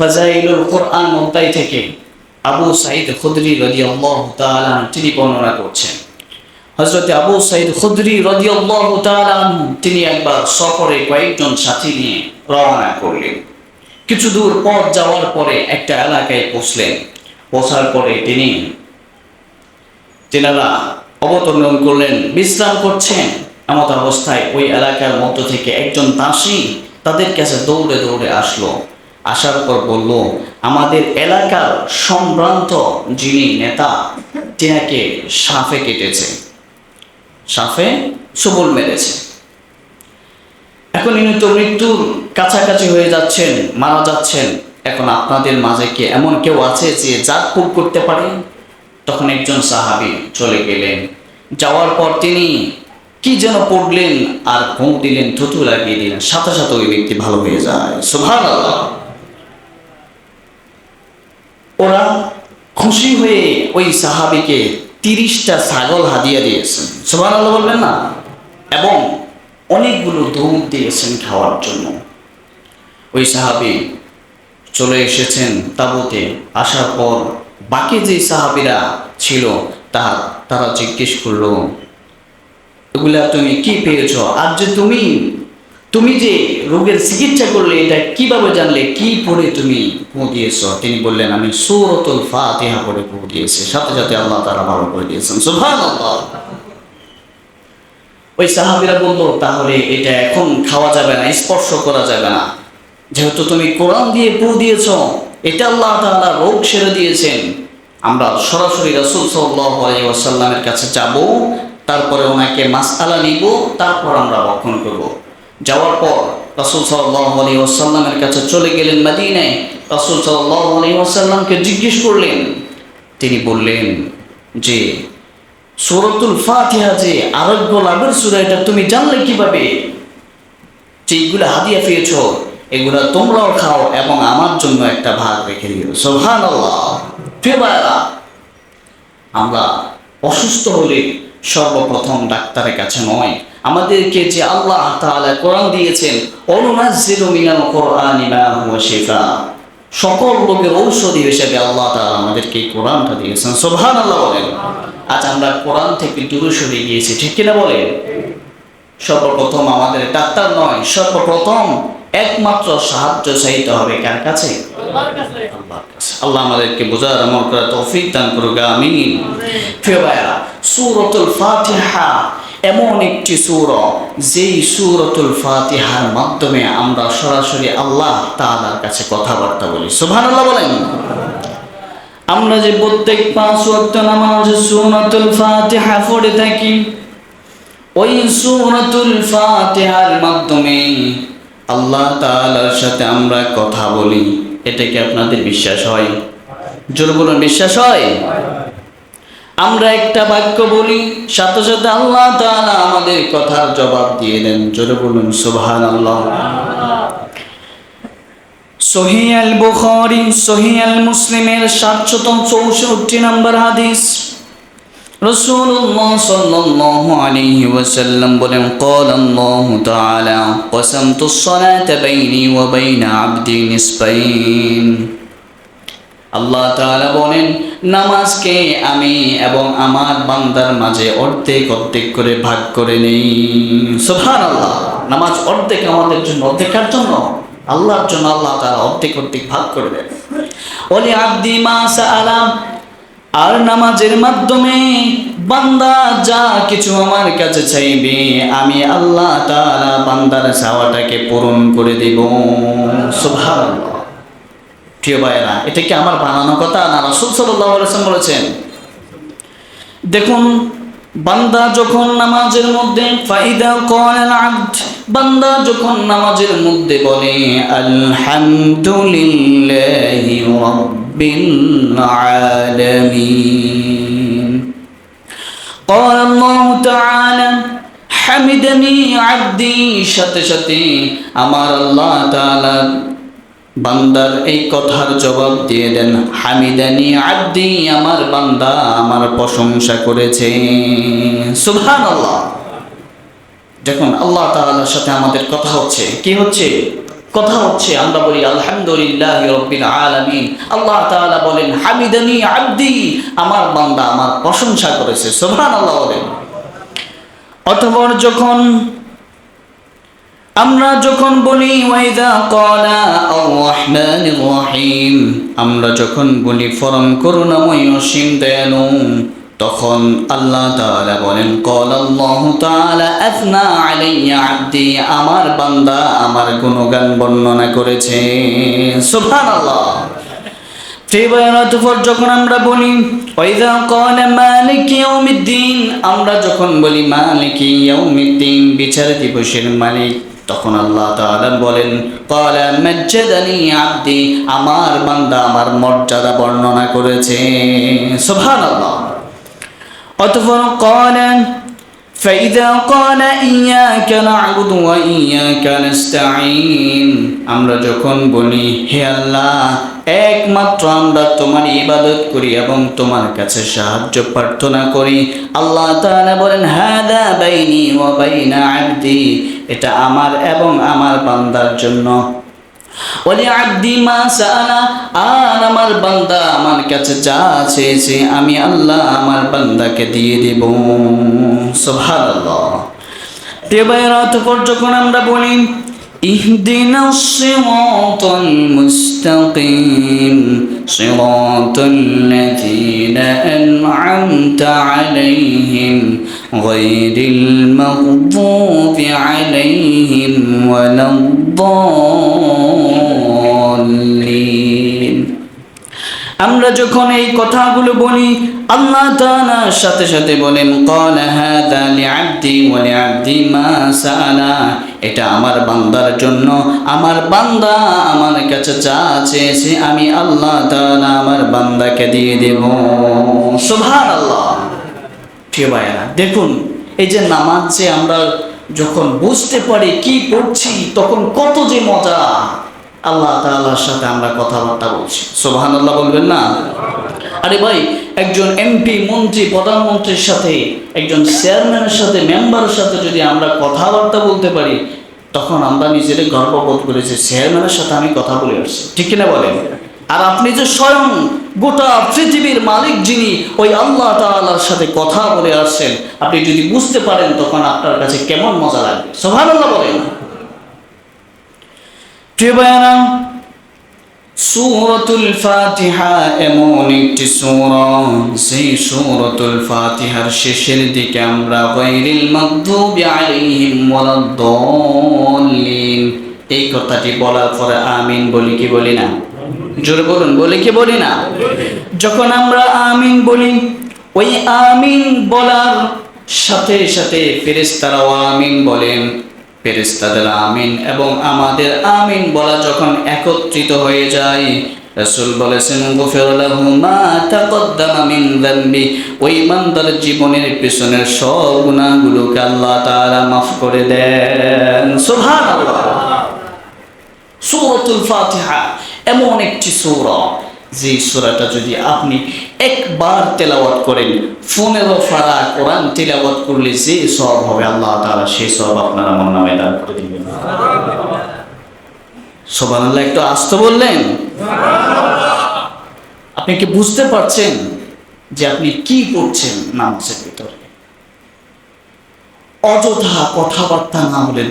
ফাজাইলুল কোরআন মুক্তাই থেকে আবু সাইদ খুদরি রাদিয়াল্লাহু তাআলা তিনি বর্ণনা করছেন। হযরত আবু সাইদ খুদরি রাদিয়াল্লাহু তাআলা তিনি একবার সফরে কয়েকজন সাথী নিয়ে রওনা করলেন। কিছু দূর পথ যাওয়ার পরে একটা এলাকায় পৌঁছলেন। পৌঁছার পরে তিনি তেনারা অবতরণ করলেন, বিশ্রাম করছেন। এমত অবস্থায় ওই এলাকার মধ্য থেকে একজন দাসী তাদের কাছে দৌড়ে দৌড়ে আসলো। আসার পর বলল, আমাদের এলাকার সম্ভ্রান্ত যিনি নেতা, তিনাকে সাফে কেটেছে। সাফে সবল মেরেছে। এখন ইনি তো মৃত্যুর কাছাকাছি হয়ে যাচ্ছেন, মারা যাচ্ছেন। এখন আপনাদের মাঝে কি এমন কেউ আছে যে জাতপুর করতে পারে? তখন একজন সাহাবি চলে গেলেন। যাওয়ার পর তিনি কি যেন পড়লেন আর ফোঁ দিলেন, থুতু লাগিয়ে দিলেন। সাথে সাথে ওই ব্যক্তি ভালো হয়ে যায়। সুভান ওরা খুশি হয়ে ওই সাহাবিকে তিরিশটা ছাগল হাদিয়া দিয়েছেন। সুভান আল্লাহ বলবেন না? এবং অনেকগুলো দুধ দিয়েছেন খাওয়ার জন্য। ওই সাহাবি চলে এসেছেন তাবুতে। আসার পর বাকি যে সাহাবিরা ছিল, তা তারা জিজ্ঞেস করল, এগুলা তুমি কি পেয়েছ? আর যে তুমি তুমি যে রোগের চিকিৎসা করলে, এটা কীভাবে জানলে? কি পড়ে তুমি ফু দিয়েছ? তিনি বললেন, আমি সৌরতুল ফাতিহা পড়ে ফু দিয়েছি। সাথে সাথে আল্লাহ তারা ভালো করে দিয়েছেন। ওই সাহাবিরা বলল, তাহলে এটা এখন খাওয়া যাবে না, স্পর্শ করা যাবে না। যেহেতু তুমি কোরআন দিয়ে পু দিয়েছ, এটা আল্লাহ তাআলা রোগ সেরে দিয়েছেন। আমরা সরাসরি রাসূল সাল্লাল্লাহু কাছে যাব, তারপরে ওনাকে মাসআলা নিব, তারপর আমরা ভক্ষণ করব। যাওয়ার পর রাসূল সাল্লাল্লাহু আলাইহি ওয়াসাল্লামের কাছে চলে গেলেন মদিনায়। রাসূল সাল্লাল্লাহু আলাইহি ওয়াসাল্লামকে জিজ্ঞেস করলেন, তিনি বললেন যে, সূরাতুল ফাতিহা যে আরোগ্য লাভের সূরা এটা তুমি জানলে কীভাবে? যেগুলো হাদিয়া পেয়েছ, এগুলা তোমরাও খাও এবং আমার জন্য একটা ভাগ রেখে দিও। সোহান আমরা অসুস্থ হলে সর্বপ্রথম ডাক্তারের কাছে নয় আমাদেরকে যে আল্লাহ তাআলা কোরআন দিয়েছেন অনুনাজ্জিলু মিনাল কোরআনি মা হুয়া শিফা। সকল রোগের ঔষধি হিসেবে আল্লাহ তাআলা আমাদেরকে এই কোরআনটা দিয়েছেন। সুবহানাল্লাহ বলেন। আজ আমরা কোরআন থেকে দূরে সরে গিয়েছি ঠিক কিনা বলেন? সর্বপ্রথম আমাদের ডাক্তার নয় সর্বপ্রথম একমাত্র সাহায্য চাইতে হবে কার কাছে? আল্লাহ আমাদেরকে বোঝার আমল করা তৌফিক দান করুক আমিন। প্রিয় সূরাতুল ফাতিহা এমন একটি সূরা, যেই সুরতুল ফাতিহার মাধ্যমে আমরা সরাসরি আল্লাহ তালার কাছে কথাবার্তা বলি। সুবহানাল্লাহ বলেন। আমরা যে প্রত্যেক পাঁচ ওয়াক্ত নামাজ সূরাতুল ফাতিহা পড়ে থাকি, ওই সূরাতুল ফাতিহার মাধ্যমে আল্লাহ তাআলার সাথে আমরা কথা বলি। এটা কি আপনাদের বিশ্বাস হয়? জোর বলুন, বিশ্বাস হয়? আমরা একটা বাক্য বলি সাথে সাথে আল্লাহ তাআলা আমাদের কথার জবাব দিয়ে দেন জোরে বলুন সুবহানাল্লাহ সহি আল বুখারী সহি আল মুসলিমের সাতশত চৌষট্টি নম্বর হাদিস রসুল্লাহ সাল্লাল্লাহু আলাইহি ওয়াসাল্লাম বলেন قال الله تعالى قسمت الصلاة بيني وبين عبدي نصفين আল্লাহ তাআলা বলেন, নামাজকে আমি এবং আমার বান্দার মাঝে অর্ধেক অর্ধেক করে ভাগ করে নেই। সুবহানাল্লাহ, নামাজ অর্ধেক আমাদের জন্য, অর্ধেক কার জন্য? আল্লাহর জন্য আল্লাহ তাআলা অর্ধেক অর্ধেক ভাগ করে দেন। ওলি আব্দি মা সাআলা, আর নামাজের মাধ্যমে বান্দা যা কিছু আমার কাছে চাইবে, আমি আল্লাহ তাআলা বান্দার চাওয়াটাকে পূরণ করে দেব। সুবহানাল্লাহ। প্রিয় ভাইয়েরা এটা কি আমার বানানো কথা না রাসূল সাল্লাল্লাহু আলাইহি ওয়াসাল্লাম বলেছেন দেখুন বান্দা যখন নামাজের মধ্যে ফাইদা কলাল আব্দ বান্দা যখন নামাজের মধ্যে বলে আলহামদুলিল্লাহি রাব্বিল আলামিন قال الله تعالى হামিদানি আব্দি সাথে সাথে আমার আল্লাহ তাআলা বান্দার এই কথার জবাব দিয়ে দেন, হামিদানি আব্দি, আমার বান্দা আমার প্রশংসা করেছে। সুবহানাল্লাহ। দেখুন, আল্লাহ তাআলার সাথে আমাদের কথা হচ্ছে। কি হচ্ছে? কথা হচ্ছে, আমরা বলি, আলহামদুলিল্লাহ রব্বিল আলামিন। আল্লাহ তাআলা বলেন, হামিদানি আব্দি, আমার বান্দা আমার প্রশংসা করেছে। সুবহানাল্লাহ বলেন। অতঃপর যখন আমরা যখন বলি, ওয়াইদা আর রহিম, আমরা যখন বলি, ফরম করুণাময় অসীম তখন আল্লাহ তাআলা বলেন, ক্বাল আল্লাহু তাআলা আথনা আলাইয়া আব্দি, আমার বান্দা আমার গুণগান বর্ণনা করেছে। সুবহানাল্লাহ। অতঃপর যখন আমরা বলি আমরা যখন বলি, মালিক বিচার দিবসের মালিক। তখন আল্লাহ তাআলা বলেন ক্বালা মাজ্জাদানি আব্দি আমার বান্দা আমার মর্যাদা বর্ণনা করেছে সুবহানাল্লাহ অতঃপর ক্বালা فإذا قال إياك نعبد وإياك نستعين আমরা যখন বলি হে আল্লাহ একমাত্র আমরা তোমার ইবাদত করি এবং তোমার কাছে সাহায্য প্রার্থনা করি আল্লাহ তাআলা বলেন হাদা বাইনি ওয়া বাইনা আবদি এটা আমার এবং আমার বান্দার জন্য ওলি আব্দি মা সালা আর আমার বান্দা আমার কাছে যা চেয়েছে আমি আল্লাহ আমার বান্দাকে দিয়ে দেব সুবহানাল্লাহ প্রিয় ভাইয়েরা অতঃপর যখন আমরা বলি اهدنا الصراط المستقيم صراط الذين أنعمت عليهم غير المغضوب عليهم ولا الضالين আমরা যখন এই কথাগুলো বলি আল্লাহ তাআলার সাথে সাথে বলেন قال هذا لعبدي ولعبدي ما سألا এটা আমার বান্দার জন্য আমার বান্দা আমার কাছে যা চেয়েছে আমি আল্লাহ তাআলা আমার বান্দাকে দিয়ে দেব সুবহানাল্লাহ প্রিয় ভাইয়েরা, দেখুন, এই যে নামাজ যে আমরা যখন বুঝতে পারি কি পড়ছি, তখন কত যে মজা। আল্লাহ তাআলার সাথে আমরা কথাবার্তা বলছি। সোহান আল্লাহ বলবেন না? আরে ভাই, একজন এমপি মন্ত্রী, প্রধানমন্ত্রীর সাথে, একজন চেয়ারম্যানের সাথে, মেম্বারের সাথে যদি আমরা কথাবার্তা বলতে পারি, তখন আমরা নিজেদের গর্ববোধ করেছি, চেয়ারম্যানের সাথে আমি কথা বলে আসছি। ঠিক কিনা বলেন? আর আপনি যে স্বয়ং গোটা পৃথিবীর মালিক যিনি, ওই আল্লাহ তাআলার সাথে কথা বলে আসছেন, আপনি যদি বুঝতে পারেন তখন আপনার কাছে কেমন মজা লাগবে? সোহানুল্লাহ বলেন। প্রিয় সূরাতুল ফাতিহা এমন একটি সূরা, সেই সূরাতুল ফাতিহার শেষের দিকে আমরা গায়রিল মাগদুবি আলাইহিম এই কথাটি বলার পরে আমিন বলি কি বলি না? জোরে বলুন, বলি কি বলি না? যখন আমরা আমিন বলি, ওই আমিন বলার সাথে সাথে ফেরেশতারাও আমিন বলেন। ফেরেশতাদের আমিন এবং আমাদের আমিন বলা যখন একত্রিত হয়ে যায় বলেছেন ওই জীবনের পিছনের সব গুনাহগুলোকে আল্লাহ তাআলা মাফ করে দেন। সুবহানাল্লাহ। ফাতিহা। এমন একটি সূরা। যে সূরাটা যদি আপনি একবার তেলাওয়াত করেন, পনেরো ফারা কোরআন তেলাওয়াত করলে যে সব হবে, আল্লাহ তাআলা সেই সব আপনার আমার নামে দান করে দিবেন। সুবহানাল্লাহ, একটু আসতে বললেন? আপনি কি বুঝতে পারছেন যে আপনি কি করছেন নামাজের ভিতরে? অযথা কথাবার্তা না বলে